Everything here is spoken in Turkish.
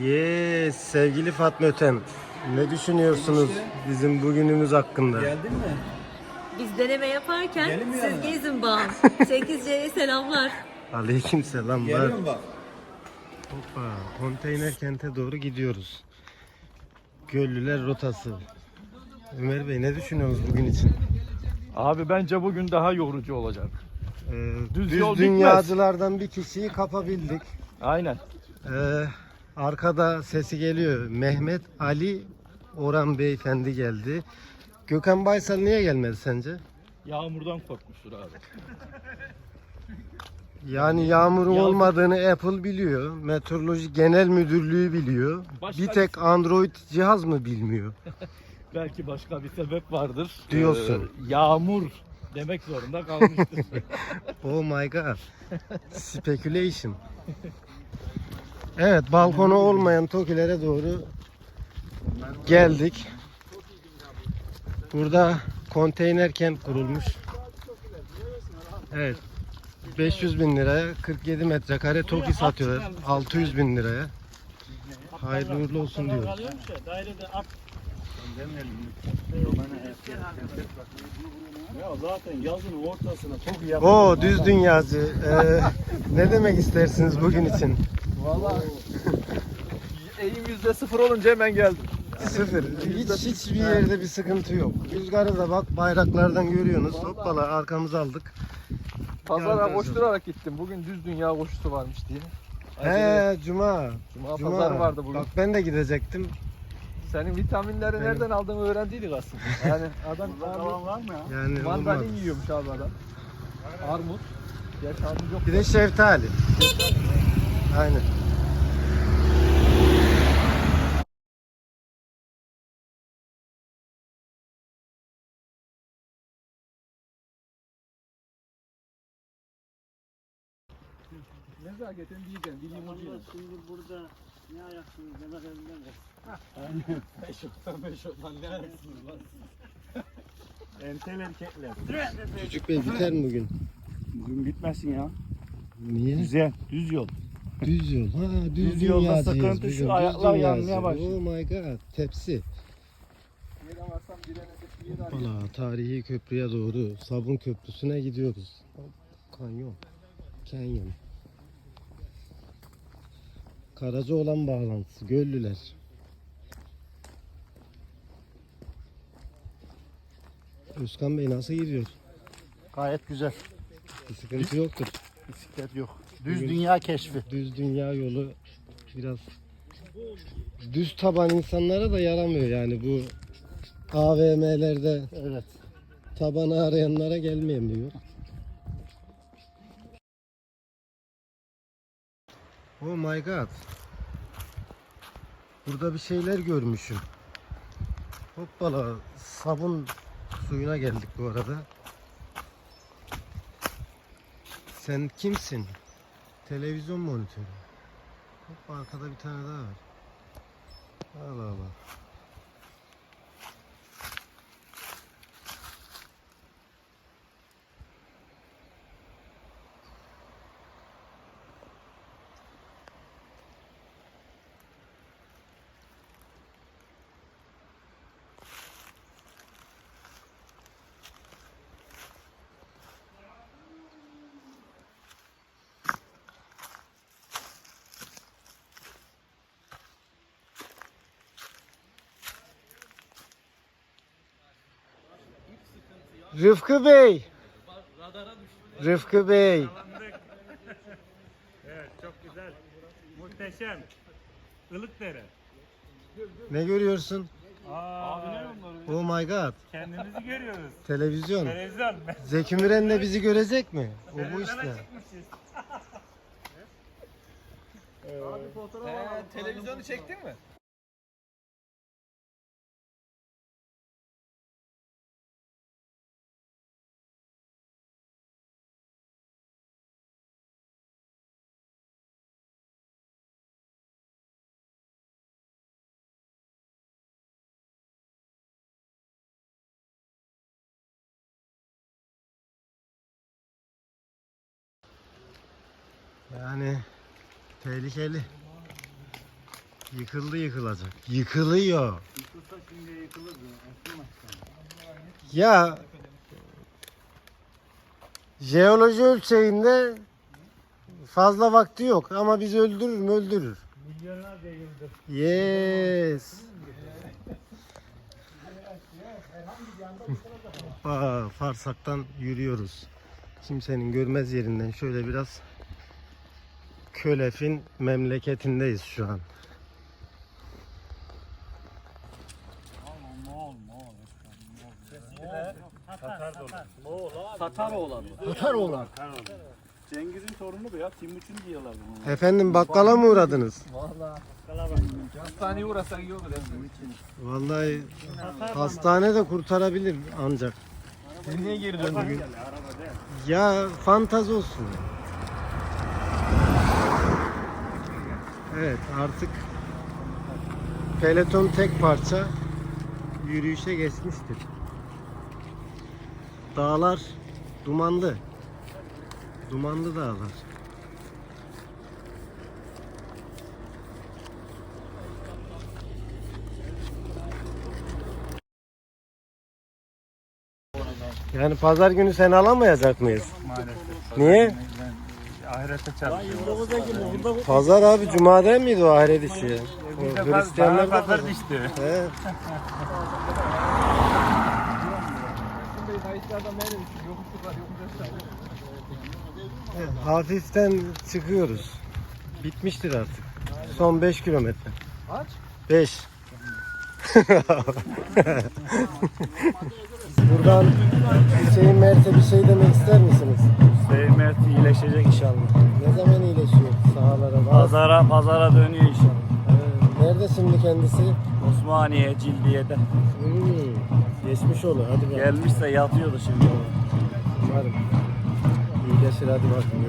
Yes sevgili Fatma Öten. Ne düşünüyorsunuz bizim bugünümüz hakkında? Geldin mi? Biz deneme yaparken Gelin mi siz yanına? gezin bağım. 8C'ye selamlar. Aleyküm selamlar. Geliyorum bak. Hoppa, konteyner kente doğru gidiyoruz. Göllüler rotası. Ömer Bey ne düşünüyorsunuz bugün için? Abi bence bugün daha yorucu olacak. Ee, Düz düz yol bitmez. dünyacılardan bir kişiyi kapabildik. Aynen. Ee, arkada sesi geliyor. Mehmet Ali Orhan Beyefendi geldi. Gökhan Baysal niye gelmedi sence? Yağmurdan korkmuştur abi. Yani yağmurun Yağmur- olmadığını Apple biliyor. Meteoroloji Genel Müdürlüğü biliyor. Başka bir tek Android cihaz mı bilmiyor? Belki başka bir sebep vardır. Diyorsun. Ee, yağmur demek zorunda kalmıştır. Oh my god. Speculation. Evet, balkonu olmayan tokilere doğru geldik. Burada konteyner kent kurulmuş. Evet. 500 bin liraya 47 metrekare toki satıyorlar. 600 bin liraya. Hayırlı uğurlu olsun diyoruz. ya zaten yazın ortasına çok iyi O düz dünyacı. Ee, ne demek istersiniz bugün için? Valla eğim yüzde sıfır olunca hemen geldim. Sıfır. Hiç hiçbir yerde bir sıkıntı yok. Rüzgarı da bak bayraklardan görüyorsunuz. Hoppala arkamızı aldık. Pazara Yardım koşturarak gittim. Bugün düz dünya koşusu varmış diye. He cuma. Cuma, Cuma. pazarı vardı bugün. Bak ben de gidecektim. Senin vitaminleri Benim- nereden aldığını öğrendiydik aslında. Yani adam abi, var mı ya? Yani olmadı. mandalin yiyormuş abi adam. Armut. Gerçi armut yok. Bir de şeftali. Aynen. Nezaketen diyeceğim. Bir limuncuyla. Şimdi burada ne ayaksınız demek elimden Beş yoktan beş yoktan ne arasınız lan? Entel erkekler. Çocuk bey biter mi bugün? Bugün bitmesin ya. Niye? Güzel, düz yol. Düz yol. Ha düz, Düz yolda sıkıntı şu, ayaklar yanmaya başlıyor. Oh my god. Tepsi. Hoppala tarihi köprüye doğru. Sabun köprüsüne gidiyoruz. Kanyon. Canyon. Karaca olan bağlantısı. Göllüler. Özkan Bey nasıl gidiyor? Gayet güzel. Bir sıkıntı yoktur. Bisiklet yok. Düz Bugün- dünya keşfi. Düz dünya yolu biraz düz taban insanlara da yaramıyor yani bu AVM'lerde Evet. tabanı arayanlara gelmeyemiyor. Oh my god. Burada bir şeyler görmüşüm. Hoppala sabun suyuna geldik bu arada. Sen kimsin? Televizyon monitörü. Hop arkada bir tane daha var. Allah Allah. Rıfkı Bey. Rıfkı Bey. Evet çok güzel. Muhteşem. Ilıkdere. Ne görüyorsun? Aa, Oh my god. kendimizi görüyoruz. Televizyon. Televizyon. Zeki Müren de bizi görecek mi? O bu işte. çıkmışız. Ee, televizyonu çektin mi? Yani tehlikeli. Yıkıldı yıkılacak. Yıkılıyor. Ya jeoloji ölçeğinde fazla vakti yok ama bizi öldürür mü öldürür. Milyonlarca yıldır. Yes. Aa, Farsak'tan yürüyoruz. Kimsenin görmez yerinden şöyle biraz Kölef'in memleketindeyiz şu an. Tataroğlan. Cengiz'in torunu bu ya. Timuçin diyorlar bunu. Efendim bakkala mı uğradınız? Hastaneye uğrasan iyi olur. Vallahi hastane de kurtarabilir ancak. Niye geri döndün? Ya fantaz olsun. Evet artık peloton tek parça yürüyüşe geçmiştir. Dağlar dumanlı. Dumanlı dağlar. Yani pazar günü seni alamayacak mıyız? Niye? Ahirette çalışıyor. Pazar abi cuma değil miydi o ahiret işi? O Hristiyanlar da pazar. He. Evet, Hafiften çıkıyoruz. Bitmiştir artık. Son 5 kilometre. Kaç? 5. Buradan Hüseyin Mert'e bir şey demek ister misiniz? Mert iyileşecek inşallah. Ne zaman iyileşiyor sahalara? Bazı- Pazara pazara dönüyor inşallah. Ee, Nerede şimdi kendisi? Osmaniye Cildiye'de. Hmm, Geçmiş olur. Hadi bakalım. Gelmişse yatıyordu şimdi. Umarım. İyileşir hadi bakalım.